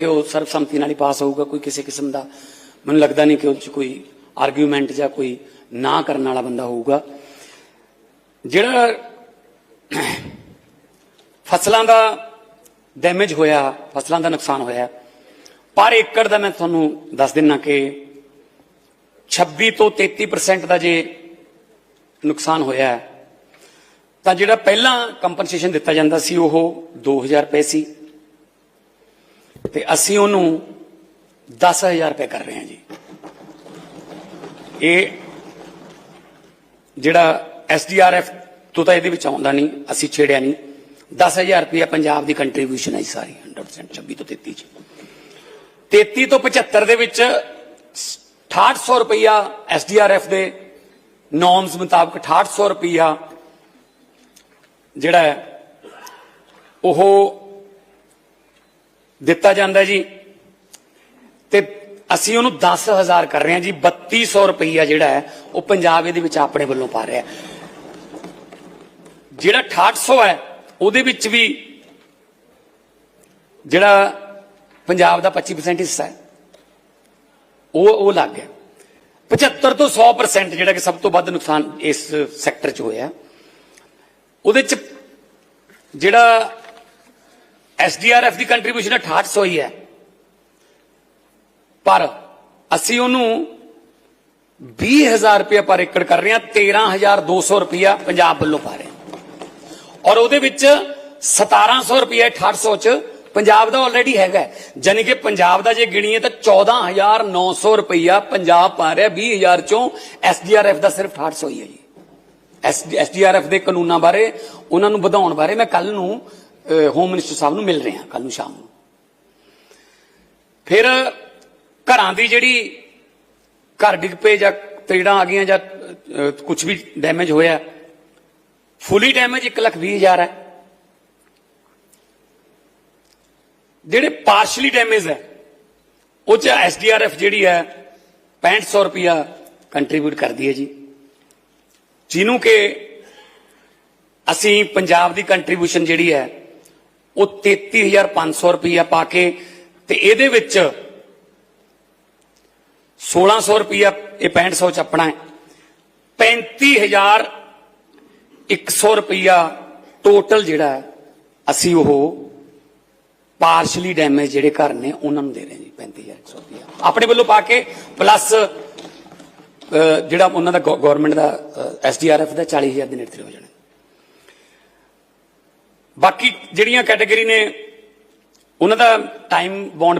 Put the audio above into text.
ਕਿ ਉਹ ਸਰਬਸੰਮਤੀ ਨਾਲ ਹੀ ਪਾਸ ਹੋਊਗਾ, ਕੋਈ ਕਿਸੇ ਕਿਸਮ ਦਾ, ਮੈਨੂੰ ਲੱਗਦਾ ਨਹੀਂ ਕਿ ਉਹ 'ਚ ਕੋਈ ਆਰਗੂਮੈਂਟ ਜਾਂ ਕੋਈ ਨਾ ਕਰਨ ਵਾਲਾ ਬੰਦਾ ਹੋਊਗਾ। ਜਿਹੜਾ ਫਸਲਾਂ ਦਾ ਡੈਮੇਜ ਹੋਇਆ, ਫਸਲਾਂ ਦਾ ਨੁਕਸਾਨ ਹੋਇਆ, ਪਰ ਏਕੜ ਦਾ ਮੈਂ ਤੁਹਾਨੂੰ ਦੱਸ ਦਿੰਨਾ ਕਿ 26 ਤੋਂ 33% ਦਾ ਜੇ ਨੁਕਸਾਨ ਹੋਇਆ, ਤਾਂ ਜਿਹੜਾ ਪਹਿਲਾਂ ਕੰਪਨਸੇਸ਼ਨ ਦਿੱਤਾ ਜਾਂਦਾ ਸੀ, ਉਹ 2000 ਰੁਪਏ ਸੀ। ਤੇ ਅਸੀਂ ਉਹਨੂੰ 10000 ਰੁਪਏ ਕਰ ਰਹੇ ਹਾਂ ਜੀ। ਇਹ ਜਿਹੜਾ ਐਸਡੀਆਰਐਫ ਤੋਂ ਤਾਂ ਇਹਦੇ ਵਿੱਚ ਆਉਂਦਾ ਨਹੀਂ, ਅਸੀਂ ਛੇੜਿਆ ਨਹੀਂ। 10000 ਰੁਪਏ ਪੰਜਾਬ ਦੀ ਕੰਟਰੀਬਿਊਸ਼ਨ ਹੈ ਸਾਰੀ 100% 26 ਤੋਂ 33 ਚ। 33 ਤੋਂ 75 ਦੇ ਵਿੱਚ 6800 ਰੁਪਇਆ ਐਸਡੀਆਰਐਫ ਦੇ ਨੋਰਮਸ ਮੁਤਾਬਕ 6800 ਰੁਪਇਆ ਜਿਹੜਾ ਉਹ ਦਿੱਤਾ ਜਾਂਦਾ ਜੀ। ਤੇ ਅਸੀਂ ਉਹਨੂੰ 10000 ਕਰ ਰਹੇ ਹਾਂ ਜੀ 3200 ਰੁਪਈਆ ਜਿਹੜਾ ਹੈ, ਉਹ ਪੰਜਾਬ ਇਹਦੇ ਵਿੱਚ ਆਪਣੇ ਵੱਲੋਂ ਪਾ ਰਿਹਾ ਹੈ। ਜਿਹੜਾ 6800 ਹੈ, ਉਹਦੇ ਵਿੱਚ ਵੀ ਜਿਹੜਾ ਪੰਜਾਬ ਦਾ 25% ਹਿੱਸਾ ਹੈ, ਉਹ ਉਹ ਲੱਗ ਗਿਆ। 75 ਤੋਂ 100% ਜਿਹੜਾ ਕਿ ਸਭ ਤੋਂ ਵੱਧ ਨੁਕਸਾਨ ਇਸ ਸੈਕਟਰ 'ਚ ਹੋਇਆ। ਉਹਦੇ 'ਚ ਜਿਹੜਾ ਐਸਡੀਆਰਐਫ ਦੀ ਕੰਟਰੀਬਿਊਸ਼ਨ 6800 ਹੀ ਹੈ। ਪਰ ਅਸੀਂ ਉਹਨੂੰ 20000 ਰੁਪਏ ਪਰ ਏਕੜ ਕਰ ਰਹੇ ਹਾਂ 13200 ਰੁਪਇਆ ਪੰਜਾਬ ਵੱਲੋਂ ਪਾ ਰਹੇ ਹਾਂ। ਔਰ ਉਹਦੇ ਵਿੱਚ 1700 ਰੁਪਏ 6800 ਚ ਪੰਜਾਬ ਦਾ ਆਲਰੇਡੀ ਹੈਗਾ ਜਾਨੀ ਕਿ ਪੰਜਾਬ ਦਾ ਜੇ ਗਿਣੀਏ ਤਾਂ 14900 ਰੁਪਇਆ ਪੰਜਾਬ ਪਾ ਰਿਹਾ 20000 ਚੋਂ ਐਸਡੀਆਰਐਫ ਦਾ ਸਿਰਫ 6800 ਹੀ ਹੈ ਜੀ। ਐਸਡੀਆਰਐਫ ਦੇ ਕਾਨੂੰਨਾਂ ਬਾਰੇ, ਉਹਨਾਂ ਨੂੰ ਵਧਾਉਣ ਬਾਰੇ ਮੈਂ ਕੱਲ ਨੂੰ ਹੋਮ ਮਿਨਿਸਟਰ ਸਾਹਿਬ ਨੂੰ ਮਿਲ ਰਿਹਾ ਕੱਲ ਨੂੰ ਸ਼ਾਮ ਨੂੰ। ਫਿਰ ਘਰਾਂ ਦੀ ਜਿਹੜੀ ਘਰ ਡਿੱਗ ਪਏ ਜਾਂ ਤੇੜਾਂ ਆ ਗਈਆਂ ਜਾਂ ਕੁਝ ਵੀ ਡੈਮੇਜ ਹੋਇਆ ਫੁੱਲੀ ਡੈਮੇਜ 1 ਲੱਖ 20 ਹਜ਼ਾਰ ਹੈ। ਜਿਹੜੇ ਪਾਰਸ਼ਲੀ ਡੈਮੇਜ ਹੈ, ਉਹ ਚ ਐਸਡੀਆਰਐਫ ਜਿਹੜੀ ਹੈ 6500 ਰੁਪਿਆ ਕੰਟਰੀਬਿਊਟ ਕਰਦੀ ਹੈ ਜੀ। ਜਿਹਨੂੰ ਕਿ ਅਸੀਂ ਪੰਜਾਬ ਦੀ ਕੰਟਰੀਬਿਊਸ਼ਨ ਜਿਹੜੀ ਹੈ ਉਹ 33500 ਰੁਪਿਆ ਪਾ ਕੇ ਤੇ ਇਹਦੇ ਵਿੱਚ 1600 ਰੁਪਿਆ ਇਹ 6500 ਚ ਆਪਣਾ ਹੈ। 35100 ਰੁਪਿਆ ਟੋਟਲ ਜਿਹੜਾ ਅਸੀਂ ਉਹ ਪਾਰਸ਼ਲੀ ਡੈਮੇਜ ਜਿਹੜੇ ਘਰ ਨੇ, ਉਹਨਾਂ ਨੂੰ ਦੇ ਰਹੇ ਜੀ 35100 ਰੁਪਿਆ ਆਪਣੇ ਵੱਲੋਂ ਪਾ ਕੇ ਪਲੱਸ ਜਿਹੜਾ ਉਹਨਾਂ ਦਾ ਗਵਰਨਮੈਂਟ ਦਾ ਐਸਡੀਆਰਐਫ ਦਾ 40000 ਦੇ ਨੇੜੇ ਹੋ ਜਾਣਾ। ਬਾਕੀ ਜਿਹੜੀਆਂ ਕੈਟਾਗਰੀ ਨੇ ਉਹਨਾਂ ਦਾ ਟਾਈਮ ਬੌਂਡ